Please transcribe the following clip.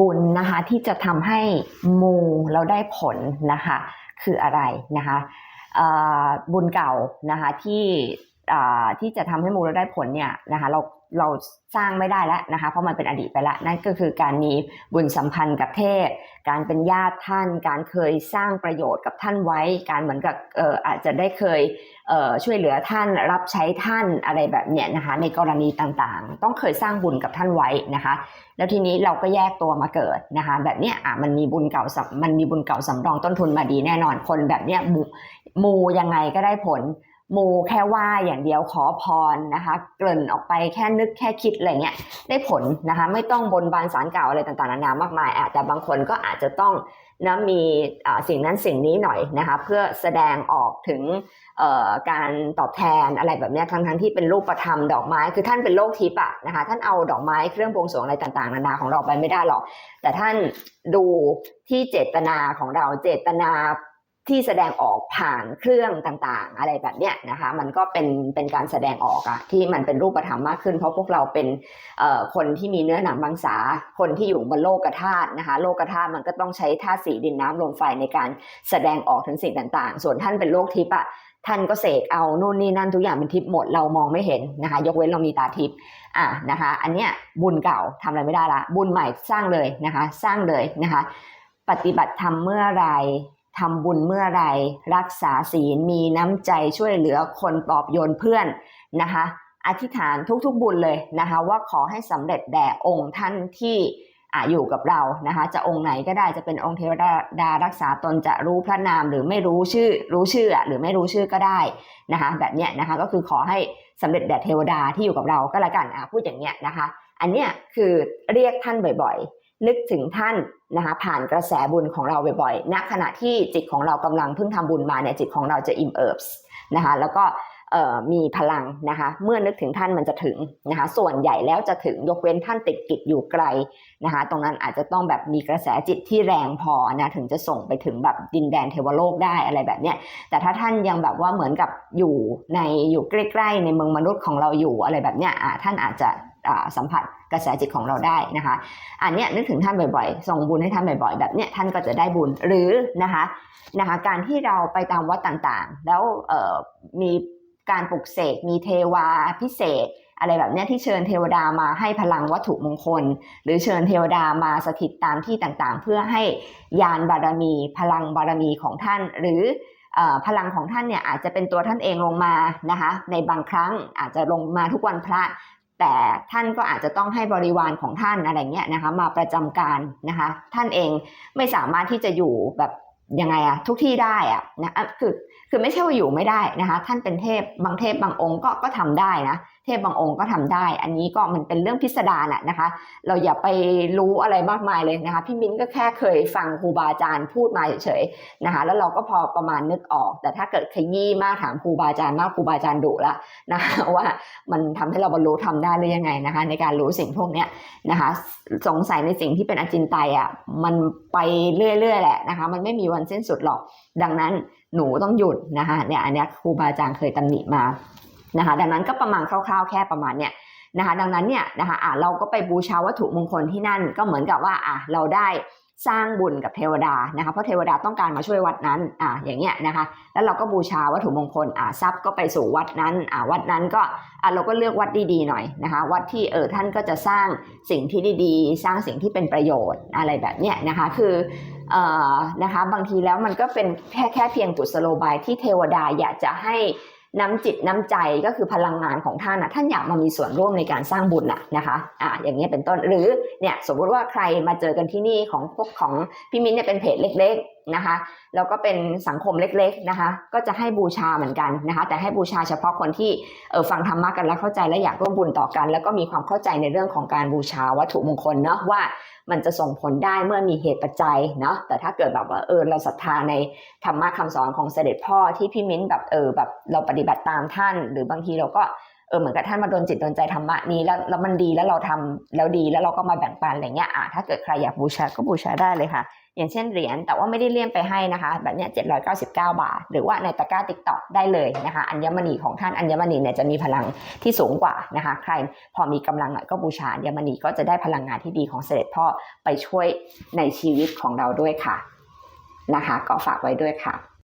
บุญนะคะที่จะทำให้มูเราได้ผลนะคะคืออะไรนะคะบุญเก่านะคะที่ ที่จะทำให้มูเราได้ผลเนี่ยนะคะเราเราสร้างไม่ได้แล้วนะคะเพราะมันเป็นอดีตไปแล้วนั่นก็คือการมีบุญสัมพันธ์กับเทพ การเป็นญาติท่าน การเคยสร้างประโยชน์กับท่านไว้ การเหมือนกับเอออาจจะได้เคยเออช่วยเหลือท่านรับใช้ท่านอะไรแบบเนี้ยนะคะในกรณีต่างๆ ต้องเคยสร้างบุญกับท่านไว้นะคะ แล้วทีนี้เราก็แยกตัวมาเกิดนะคะ แบบเนี้ยอะมันมีบุญเก่ามันมีบุญเก่าสำรองต้นทุนมาดีแน่นอนคนแบบเนี้ยมูยังไงก็ได้ผล มูแค่ว่าอย่างเดียวขอพรนะคะ เกริ่นออกไปแค่นึกแค่คิดอะไรเงี้ยได้ผลนะคะ ไม่ต้องบนบานสารเก่าอะไรต่างๆนานามากมายอะแต่บางคนก็อาจจะต้องนะมีอ่าสิ่งนั้นสิ่งนี้หน่อยนะคะ เพื่อแสดงออกถึงเอ่อการตอบแทนอะไรแบบเนี้ยทั้งทั้งๆที่เป็นรูปธรรมดอกไม้คือท่านเป็นโลกทิพย์อะนะคะท่านเอาดอกไม้เครื่องบวงสรวงอะไรต่างๆนานาของเราไปไม่ได้หรอก แต่ท่านดูที่เจตนาของเราเจตนา ที่แสดงออกผ่านเครื่องต่างๆ อะไรแบบเนี้ยนะคะ มันก็เป็นเป็นการแสดงออกอะที่มันเป็นรูปธรรมมากขึ้น เพราะพวกเราเป็นคนที่มีเนื้อหนังมังสาคนที่อยู่บนโลกธาตุนะคะ โลกธาตุมันก็ต้องใช้ธาตุสีดินน้ำลมไฟในการแสดงออกถึงสิ่งต่างๆ ส่วนท่านเป็นโลกทิพย์อะท่านก็เสกเอานู่นนี่นั่นทุกอย่างเป็นทิพย์หมดเรามองไม่เห็นนะคะ ยกเว้นเรามีตาทิพย์อะนะคะ อันเนี้ยบุญเก่าทำอะไรไม่ได้ละ บุญใหม่สร้างเลยนะคะ สร้างเลยนะคะ ปฏิบัติธรรมเมื่อไร ทำบุญเมื่อไรรักษาศีลมีน้ำใจช่วยเหลือคนปลอบโยนเพื่อนนะคะอธิษฐานทุกๆบุญเลยนะคะว่าขอให้สำเร็จแด่องค์ท่านที่อ่าอยู่กับเรานะคะจะองค์ไหนก็ได้จะเป็นองค์เทวดารักษาตนจะรู้พระนามหรือไม่รู้ชื่อรู้ชื่อหรือไม่รู้ชื่อก็ได้นะคะแบบเนี้ยนะคะก็คือขอให้สำเร็จแด่เทวดาที่อยู่กับเราก็แล้วกันอะพูดอย่างเนี้ยนะคะ อันเนี้ยคือเรียกท่านบ่อยๆ นึกถึงท่านนะคะผ่านกระแสบุญของเราบ่อยๆณขณะที่จิตของเรากำลังเพิ่งทำบุญมาเนี่ยจิตของเราจะอิ่มเอิบส์นะคะแล้วก็มีพลังนะคะเมื่อนึกถึงท่านมันจะถึงนะคะส่วนใหญ่แล้วจะถึงยกเว้นท่านติดกิจอยู่ไกลนะคะตรงนั้นอาจจะต้องแบบมีกระแสจิตที่แรงพอนะถึงจะส่งไปถึงแบบดินแดนเทวโลกได้อะไรแบบเนี้ยแต่ถ้าท่านยังแบบว่าเหมือนกับอยู่ในอยู่ใกล้ๆในเมืองมนุษย์ของเราอยู่อะไรแบบเนี้ยท่านอาจจะ สัมผัสกระแสจิตของเราได้นะคะ อันเนี้ยนึกถึงท่านบ่อยๆ ส่งบุญให้ท่านบ่อยๆ แบบเนี้ยท่านก็จะได้บุญหรือนะคะนะคะ การที่เราไปตามวัดต่างๆ แล้วมีการปลุกเสกมีเทวาพิเศษ อะไรแบบเนี้ยที่เชิญเทวดามาให้พลังวัตถุมงคล หรือเชิญเทวดามาสถิตตามที่ต่างๆ เพื่อให้ยานบารมีพลังบารมีของท่าน หรืออพลังของท่านเนี่ยอาจจะเป็นตัวท่านเองลงมานะคะในบางครั้งอาจจะลงมาทุกวันพระ แต่ท่านก็อาจจะต้องให้บริวารของท่านอะไรเงี้ยนะคะ มาประจำการนะคะ ท่านเองไม่สามารถที่จะอยู่แบบ ยังไงอะทุกที่ได้อะนะคือคือไม่ใช่ว่าอยู่ไม่ได้นะคะ ท่านเป็นเทพบางเทพบางองค์ก็ก็ทำได้นะเทพบางองค์ก็ทำได้ อันนี้ก็มันเป็นเรื่องพิสดารอะนะคะ เราอย่าไปรู้อะไรมากมายเลยนะคะพี่มิ้นก็แค่เคยฟังครูบาอาจารย์พูดมาเฉยๆนะคะ แล้วเราก็พอประมาณนึกออก แต่ถ้าเกิดขยี้มากถามครูบาอาจารย์มากครูบาอาจารย์ดุละนะคะว่ามันทำให้เราบรรลุทำได้หรือยังไงนะคะ ในการรู้สิ่งพวกเนี้ยนะคะ สงสัยในสิ่งที่เป็นอจินไตยอะมันไปเรื่อยๆแหละนะคะ มันไม่มีวันสิ้นสุดหรอก ดังนั้นหนูต้องหยุดนะคะเนี่ยอันนี้ครูบาอาจารย์เคยตำหนิมานะคะดังนั้นก็ประมาณคร่าวๆ แค่ประมาณเนี้ยนะคะดังนั้นเนี่ยนะคะอะเราก็ไปบูชาวัตถุมงคลที่นั่นก็เหมือนกับว่าอะเราได้สร้างบุญกับเทวดานะคะเพราะเทวดาต้องการมาช่วยวัดนั้นอะอย่างเงี้ยนะคะแล้วเราก็บูชาวัตถุมงคลอะทรัพย์ก็ไปสู่วัดนั้นอะวัดนั้นก็อะเราก็เลือกวัดดีๆหน่อยนะคะวัดที่เออท่านก็จะสร้างสิ่งที่ดีๆ สร้างสิ่งที่เป็นประโยชน์อะไรแบบเนี้ยนะคะคือ นะคะบางทีแล้วมันก็เป็นแค่แค่เพียงกุศโลบายที่เทวดาอยากจะให้น้ำจิตน้ำใจก็คือพลังงานของท่านนะท่านอยากมามีส่วนร่วมในการสร้างบุญน่ะนะคะอ่าอย่างนี้เป็นต้นหรือเนี่ยสมมุติว่าใครมาเจอกันที่นี่ของพวกของพี่มิ้นเนี่ยเป็นเพจเล็ก ๆ นะคะแล้วก็เป็นสังคมเล็กๆนะคะ ก็จะให้บูชาเหมือนกันนะคะ แต่ให้บูชาเฉพาะคนที่เออฟังธรรมะกันแล้วเข้าใจและอยากร่วมบุญต่อกัน แล้วก็มีความเข้าใจในเรื่องของการบูชาวัตถุมงคลเนาะว่ามันจะส่งผลได้เมื่อมีเหตุปัจจัยเนาะแต่ถ้าเกิดแบบว่าเออเราศรัทธาในธรรมะคำสอนของเสด็จพ่อที่พี่มิ้นแบบเออแบบเราปฏิบัติตามท่าน หรือบางทีเราก็ เออเหมือนกับท่านมาโดนจิตโดนใจธรรมะนี้แล้วแล้วมันดีแล้วเราทำแล้วดีแล้วเราก็มาแบ่งปันอะไรเงี้ยอะถ้าเกิดใครอยากบูชาก็บูชาได้เลยค่ะ อย่างเช่นเหรียญแต่ว่าไม่ได้เลี่ยมไปให้นะคะ แบบเนี้ย799บเก้าบาท หรือว่าในตะกร้าติ๊กต็อกได้เลยนะคะอัญมณีของท่านอัญมณีเนี่ยจะมีพลังที่สูงกว่านะคะ ใครพอมีกำลังหน่อยก็บูชาอัญมณีก็จะได้พลังงานที่ดีของเสด็จพ่อไปช่วยในชีวิตของเราด้วยค่ะนะคะ ก็ฝากไว้ด้วยค่ะ